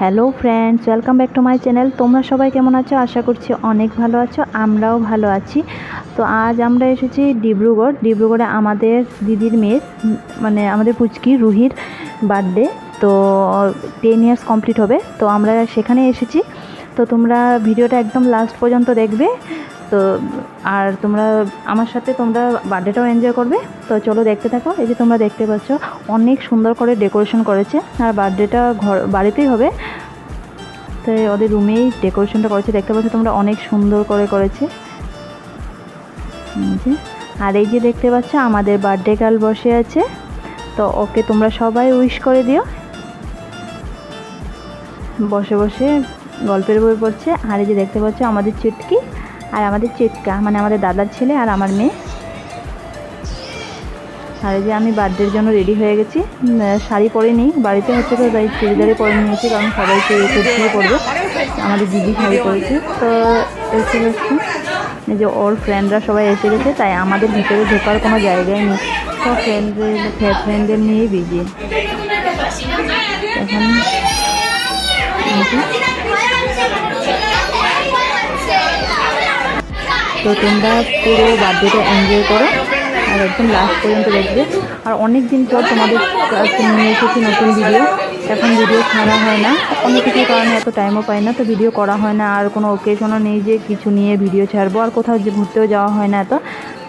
Hello friends, welcome back to my channel. তোমরা সবাই কেমন আছো? আশা করছি অনেক ভালো আছো, আমরাও ভালো আছি। তো আজ আমরা এসেছি ডিব্রুগড়। ডিব্রুগড়ে আমাদের দিদির মেয়ের মানে আমাদের পুচকি রুহির বার্থডে তো টেন ইয়ার্স কমপ্লিট হবে। তো আমরা সেখানে এসেছি। তো তোমরা ভিডিওটা একদম লাস্ট পর্যন্ত দেখবে। তো, আর তোমরা আমার সাথে তোমরা বার্থডেটাও এনজয় করবে। তো চলো দেখতে থাকো, এই যে তোমরা দেখতে পাচ্ছ, অনেক সুন্দর করে ডেকোরেশন করেছে। আর বার্থডেটা ঘর, বাড়িতেই হবে। তো ওদের রুমেই ডেকোরেশনটা করেছে। দেখতে পাচ্ছ তোমরা অনেক সুন্দর করে করেছে। আর এই যে দেখতে পাচ্ছ, আমাদের বার্থডে গার্ল বসে আছে। তো ওকে তোমরা সবাই উইশ করে দিও। বসে বসে গল্পের বই পড়ছে। আর এই যে দেখতে পাচ্ছ, আমাদের চুটকি আর আমাদের চিটকা মানে আমাদের দাদার ছেলে আর আমার মেয়ে। আর যে আমি বার্থডের জন্য রেডি হয়ে গেছি। শাড়ি পরে নিই, বাড়িতে হচ্ছে তো, তাই চুড়িদারই পরে নিয়েছি, কারণ সবাইকে কুর্তিয়ে পরবে। আমাদের দিদি শাড়ি পরেছে। তো এসে গেছে যে ওর ফ্রেন্ডরা সবাই এসে গেছে, তাই আমাদের ভিতরে ঢোকার কোনো জায়গায় নেই। তো ফ্রেন্ডদের ফ্রেন্ডদের নিয়েই বিজি এখন এই যে তো তোমরা পুরো বার্থডেটা এনজয় করো আর একদম লাস্ট পর্যন্ত দেখবে। আর অনেক দিন পর তোমাদের নিয়ে এসেছি নতুন ভিডিও এখন ভিডিও ছাড়া হয় না। অনেক কিছুর কারণে এত টাইমও পাই না, তো ভিডিও করা হয় না। আর কোনো ওকেশনও নেই যে কিছু নিয়ে ভিডিও ছাড়বো। আর কোথাও যে ঘুরতেও যাওয়া হয় না এত,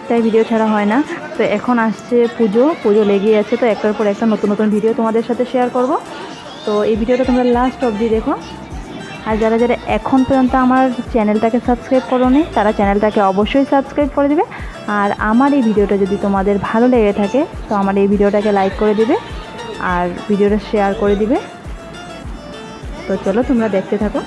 তাই ভিডিও ছাড়া হয় না। তো এখন আসছে পুজো। পুজো লেগেই আছে, তো একটার পর একটা নতুন নতুন ভিডিও তোমাদের সাথে শেয়ার করব। তো এই ভিডিওটা তোমরা লাস্ট অবধি দেখো। আর যারা যারা এখন পর্যন্ত আমার চ্যানেলটাকে সাবস্ক্রাইব করোনি, তারা চ্যানেলটাকে অবশ্যই সাবস্ক্রাইব করে দেবে। আর আমার এই ভিডিওটা যদি তোমাদের ভালো লেগে থাকে, তো আমার এই ভিডিওটাকে লাইক করে দিবে আর ভিডিওটা শেয়ার করে দিবে। তো চলো তোমরা দেখতে থাকো।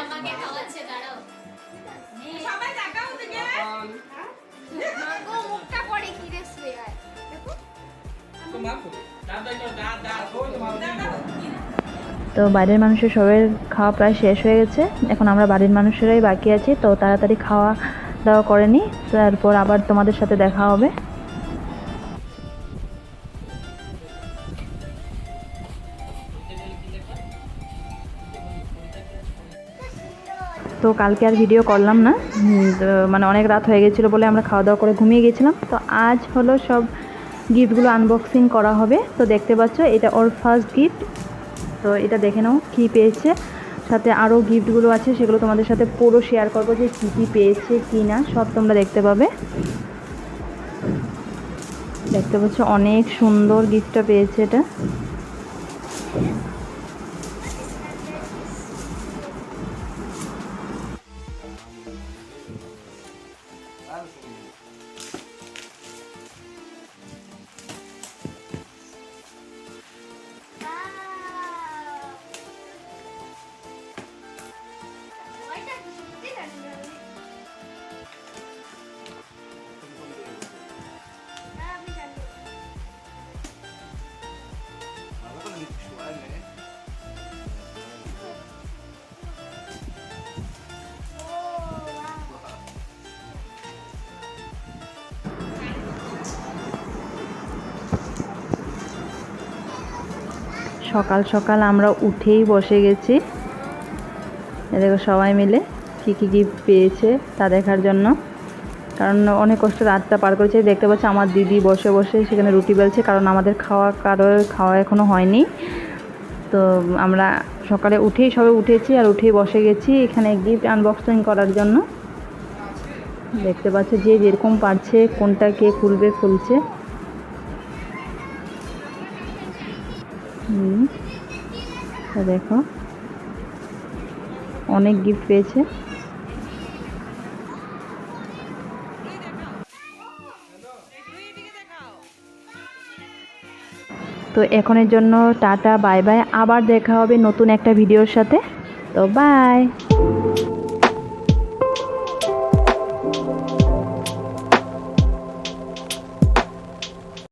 আমাকে খাওয়াচ্ছে দাঁড়াও। সবাই তাকাও ওদিকে। মাগো মুখটা পড়ে কি রে শ্রেয়া দেখো। তো বাইরের মানুষের সবাই খাওয়া প্রায় শেষ হয়ে গেছে। এখন আমরা বাড়ির মানুষেরাই বাকি আছি তো তাড়াতাড়ি খাওয়া দাওয়া করেনি তারপর আবার তোমাদের সাথে দেখা হবে। তো কালকে আর ভিডিও করলাম না। মানে অনেক রাত হয়ে গেছিল বলে আমরা খাওয়া দাওয়া করে ঘুমিয়ে গেছিলাম। তো আজ হলো সব গিফটগুলো আনবক্সিং করা হবে। তো দেখতে পাচ্ছ, এটা ওর ফার্স্ট গিফট তো এটা দেখে নাও কী পেয়েছে। সাথে আরও গিফটগুলো আছে, সেগুলো তোমাদের সাথে পুরো শেয়ার করব যে কী কী পেয়েছে, কী না, সব তোমরা দেখতে পাবে। দেখতে পাচ্ছ, অনেক সুন্দর গিফটটা পেয়েছে এটা। constantly সকাল সকাল আমরা উঠেই বসে গেছি। দেখো সবাই মিলে কী কী গিফট পেয়েছে তা দেখার জন্য। কারণ অনেক কষ্ট রাতটা পার করেছে। দেখতে পাচ্ছি আমার দিদি বসে বসে সেখানে রুটি বেলছে, কারণ আমাদের খাওয়া কারোর খাওয়া এখনও হয়নি। তো আমরা সকালে উঠেই সবে উঠেছি আর উঠেই বসে গেছি এখানে গিফট আনবক্সিং করার জন্য। দেখতে পাচ্ছ যে যেরকম পারছে, কোনটা কে খুলবে, খুলছে। হুম দেখো। অনেক গিফট পেয়েছে। তো এখনের জন্য টাটা, বাই বাই। আবার দেখা হবে নতুন একটা ভিডিওর সাথে। তো বাই